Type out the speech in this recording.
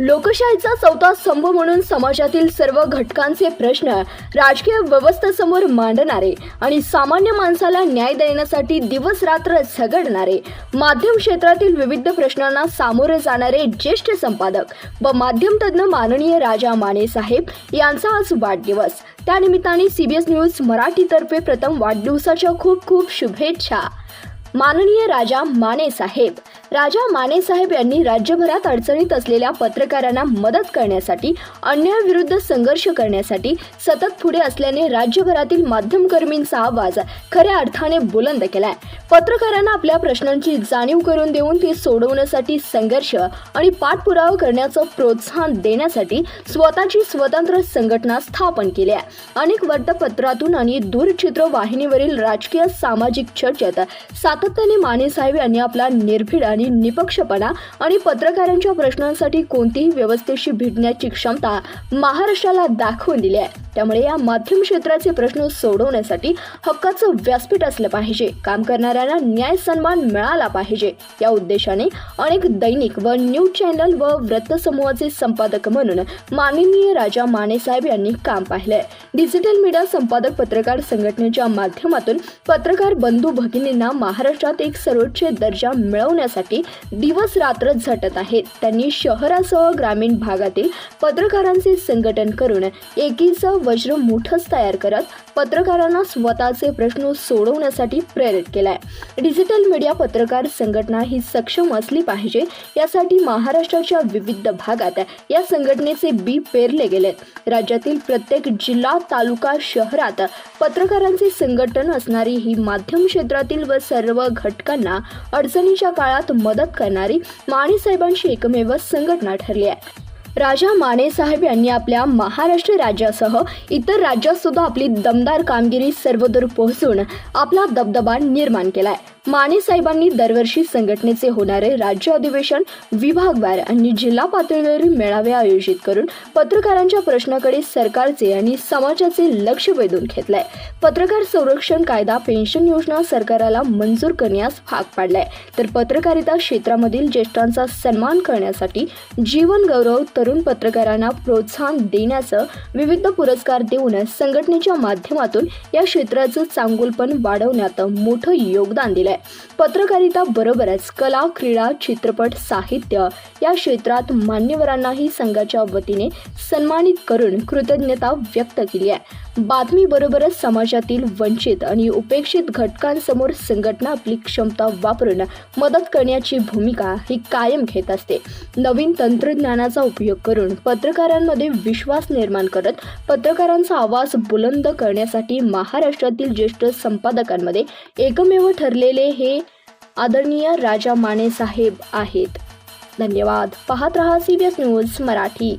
लोकशाहीचा चौथा स्तंभ म्हणून समाजातील सर्व घटकांचे प्रश्न राजकीय व्यवस्थेसमोर मांडणारे आणि सामान्य माणसाला न्याय देण्यासाठी दिवस रात्र झगडणारे माध्यम क्षेत्रातील विविध प्रश्नांना सामोरे जाणारे ज्येष्ठ संपादक व माध्यम तज्ज्ञ माननीय राजा माने साहेब यांचा आज वाढदिवस. त्यानिमित्ताने सीबीएस न्यूज मराठीतर्फे प्रथम वाढदिवसाच्या खूप खूप शुभेच्छा. माननीय राजा माने साहेब राजा माने साहेब यांनी राज्यभरात अडचणीत असलेल्या पत्रकारांना मदत करण्यासाठी अन्यायाविरुद्ध संघर्ष करण्यासाठी सतत पुढे असल्याने राज्यभरातील माध्यमकर्मींचा आवाज खऱ्या अर्थाने बुलंद केलाय. पत्रकारांना आपल्या प्रश्नांची जाणीव करून देऊन ते सोडवण्यासाठी संघर्ष आणि पाठपुरावा करण्याचं प्रोत्साहन देण्यासाठी स्वतःची स्वतंत्र संघटना स्थापन केली आहे. अनेक वृत्तपत्रातून आणि दूरचित्र वाहिनीवरील राजकीय सामाजिक चर्चेत सातत्याने माने साहेब यांनी आपला निर्भीड आणि निपक्षपणा आणि पत्रकारांच्या प्रश्नांसाठी कोणतीही व्यवस्थेशी भिडण्याची क्षमता महाराष्ट्राला दाखवून दिली आहे. त्यामुळे या माध्यम क्षेत्राचे प्रश्न सोडवण्यासाठी हक्काचं व्यासपीठ असलं पाहिजे. काम करणाऱ्यांना न्याय सन्मान मिळाला पाहिजे. या उद्देशाने अनेक दैनिक व न्यूज चॅनल व वृत्तसमूहाचे संपादक म्हणून माननीय राजा माने साहेब यांनी काम पाहिलंय. डिजिटल मीडिया संपादक पत्रकार संघटनेच्या माध्यमातून पत्रकार बंधू भगिनींना महाराष्ट्रात एक सर्वोच्च दर्जा मिळवण्यासाठी दिवस रात्र झटत आहेत. त्यांनी शहरासह ग्रामीण भागातील पत्रकारांचे संघटन करून एकीचं वज्र मोठंच तयार करत पत्रकारांना स्वतःचे प्रश्न सोडवण्यासाठी प्रेरित केलाय. डिजिटल मीडिया पत्रकार संघटना ही सक्षम असली पाहिजे यासाठी महाराष्ट्राच्या विविध भागात या संघटनेचे बी पेरले गेलेत राज्यातील प्रत्येक जिल्हा तालुका शहरात पत्रकारांचे संघटन असणारी ही माध्यम क्षेत्रातील व सर्व घटकांना अडचणीच्या काळात मदत करणारी माणेसाहेबांची एकमेव संघटना ठरली आहे. राजा मानेसाहेब यांनी आपल्या महाराष्ट्र राज्यासह इतर राज्यात सुद्धा आपली दमदार कामगिरी सर्वदूर पोहोचून आपला दबदबा निर्माण केलाय. माने साहेबांनी दरवर्षी संघटनेचे होणारे राज्य अधिवेशन विभागवार आणि जिल्हा पातळीवरील मेळावे आयोजित करून पत्रकारांच्या प्रश्नाकडे सरकारचे आणि समाजाचे लक्ष वेधून घेतलंय. पत्रकार संरक्षण कायदा पेन्शन योजना सरकाराला मंजूर करण्यास भाग पाडलाय. तर पत्रकारिता क्षेत्रामधील ज्येष्ठांचा सन्मान करण्यासाठी जीवन गौरव करून पत्रकारांना प्रोत्साहन देण्याचं विविध पुरस्कार देऊन संघटनेच्या माध्यमातून या क्षेत्राचं चांगुलपण वाढवण्यात मोठं योगदान दिलंय. पत्रकारिता बरोबरच कला क्रीडा चित्रपट साहित्य या क्षेत्रात मान्यवरांनाही संघाच्या वतीने सन्मानित करून कृतज्ञता व्यक्त केली आहे. बातमी बरोबरच समाजातील वंचित आणि उपेक्षित घटकांसमोर संघटना आपली क्षमता वापरून मदत करण्याची भूमिका ही कायम घेत असते. नवीन तंत्रज्ञानाचा उपयोग करून पत्रकारांमध्ये विश्वास निर्माण करत पत्रकारांचा आवाज बुलंद करण्यासाठी महाराष्ट्रातील ज्येष्ठ संपादकांमध्ये एकमेव ठरलेले हे आदरणीय राजा माने साहेब आहेत. धन्यवाद. पाहत रहा C B S news Marathi.